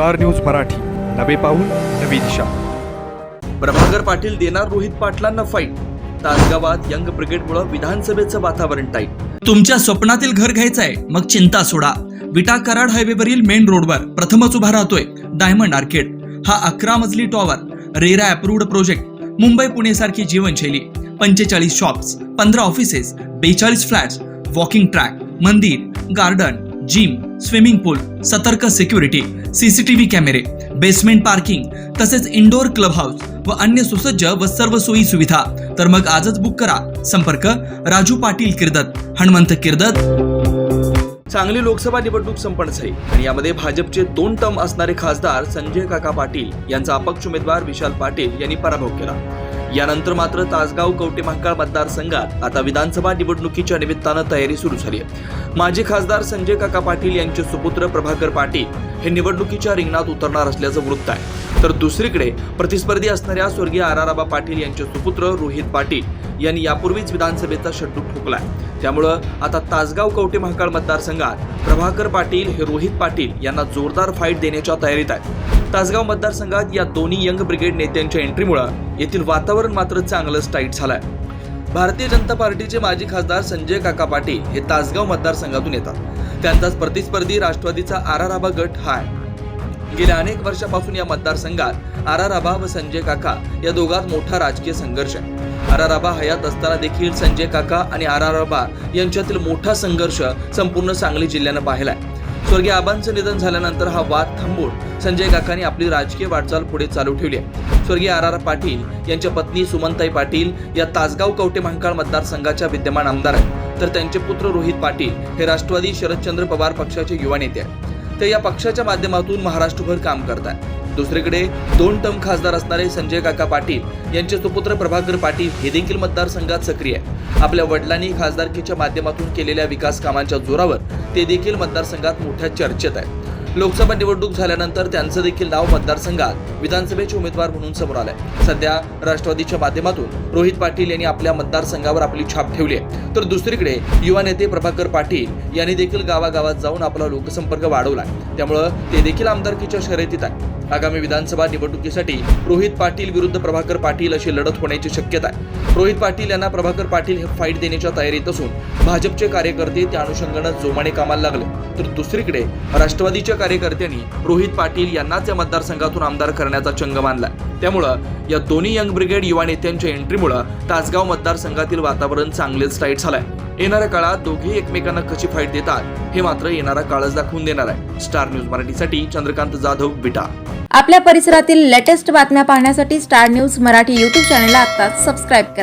Star news Marathi. नवे पाऊल नवी दिशा. प्रभाकर पाटील देणार रोहित पाटलांना फाईट तासगावात यंग ब्रिगेडमुळे विधानसभेचं वातावरण टाईट तुमच्या स्वप्नातील घर घ्यायचंय मग चिंता सोडा. विटा कराड हायवेवरील मेन रोडवर प्रथमच उभा राहतोय डायमंड आर्केड. हा अकरा मजली tower RERA approved project Mumbai Pune सारखी जीवनशैली. पंचेचाळीस शॉप्स पंधरा ऑफिसेस बेचाळीस फ्लॅट्स वॉकिंग ट्रॅक मंदिर गार्डन जिम स्विमिंग पूल सतर्क सिक्युरिटी सीसीटीव्ही कॅमेरे बेसमेंट पार्किंग तसेच इंडोर क्लब हाऊस व अन्य सुसज्ज व सर्व सोयी सुविधा. तर मग आजच बुक करा. संपर्क राजू पाटील किर्दत हनुमंत किर्दत. सांगली लोकसभा निवडणूक संपन्न झाली आणि यामध्ये भाजपचे दोन टर्म असणारे खासदार संजय काका पाटील यांचा अपक्ष उमेदवार विशाल पाटील यांनी पराभव केला. यानंतर मात्र तासगाव कवटे महाकाळ मतदारसंघात आता विधानसभा निवडणुकीच्या निमित्तानं तयारी सुरू झाली आहे. माजी खासदार संजय काका पाटील यांचे सुपुत्र प्रभाकर पाटील हे निवडणुकीच्या रिंगणात उतरणार असल्याचं वृत्त आहे. तर दुसरीकडे प्रतिस्पर्धी असणाऱ्या स्वर्गीय आराराबा पाटील यांचे सुपुत्र रोहित पाटील यांनी यापूर्वीच विधानसभेचा शड्डू ठोकलाय. त्यामुळं आता तासगाव कवटे महाकाळ मतदारसंघात प्रभाकर पाटील हे रोहित पाटील यांना जोरदार फाईट देण्याच्या तयारीत आहेत. तासगाव मतदारसंघात या दोन्ही यंग ब्रिगेड नेत्यांच्या एंट्रीमुळं येथील वातावरण मात्र चांगलंच टाईट झालंय. भारतीय जनता पार्टीचे माजी खासदार संजय काका पाटील हे तासगाव मतदारसंघातून येतात. त्यांचाच प्रतिस्पर्धी राष्ट्रवादीचा आराराबा गट हा आहे गेल्या अनेक वर्षापासून या मतदारसंघात आराराबा व संजय काका या दोघात मोठा राजकीय संघर्ष आहे. आराराबा हयात असताना देखील संजय काका आणि आराराबा यांच्यातील मोठा संघर्ष संपूर्ण सांगली जिल्ह्यानं पाहिलाय. स्वर्गीय आबांचं निधन झाल्यानंतर हा वाद थांबवून संजय काकांनी आपली राजकीय वाटचाल पुढे चालू ठेवली आहे. स्वर्गीय आर आर पाटील यांच्या पत्नी सुमनताई पाटील या तासगाव कवटे महांकाळ मतदारसंघाच्या विद्यमान आमदार आहेत. तर त्यांचे पुत्र रोहित पाटील हे राष्ट्रवादी शरदचंद्र पवार पक्षाचे युवा नेते आहेत. ते या पक्षाच्या माध्यमातून महाराष्ट्रभर काम करत दुसरीकडे दोन टर्म खासदार असणारे संजय काका पाटील यांचे सुपुत्र प्रभाकर पाटील हे देखील मतदारसंघात सक्रिय आहे आपल्या वडिलांनी खासदारकीच्या माध्यमातून केलेल्या विकास कामांच्या जोरावर ते देखील मतदारसंघात मोठ्या चर्चेत आहे लोकसभा निवडणूक झाल्यानंतर त्यांचं देखील नाव मतदारसंघात विधानसभेचे उमेदवार म्हणून समोर आलंय. सध्या राष्ट्रवादीच्या माध्यमातून रोहित पाटील यांनी आपल्या मतदारसंघावर आपली छाप ठेवली आहे. तर दुसरीकडे युवा नेते प्रभाकर पाटील यांनी देखील गावागावात जाऊन आपला लोकसंपर्क वाढवला त्यामुळं ते देखील आमदारकीच्या शर्यतीत आहे आगामी विधानसभा निवडणुकीसाठी रोहित पाटील विरुद्ध प्रभाकर पाटील अशी लढत होण्याची शक्यता आहे. रोहित पाटील यांना प्रभाकर पाटील हे फाईट देण्याच्या तयारीत असून भाजपचे कार्यकर्ते त्या अनुषंगानं जोमाने कामाला लागले. तर दुसरीकडे राष्ट्रवादीच्या कार्यकर्त्यांनी रोहित पाटील यांनाच या मतदारसंघातून आमदार करण्याचा चंग मानला त्यामुळं या दोन्ही यंग ब्रिगेड युवा नेत्यांच्या एंट्रीमुळं तासगाव मतदारसंघातील वातावरण चांगलेच टाईट झालंय. येणाऱ्या काळात दोघेही एकमेकांना कशी फाईट देतात हे मात्र येणारा काळच दाखवून देणार आहे. स्टार न्यूज मराठीसाठी चंद्रकांत जाधव बिटा. आपल्या परिसरातील लेटेस्ट बातम्या पाहण्यासाठी स्टार न्यूज मराठी यूट्यूब चॅनलला आता सबस्क्राईब करा.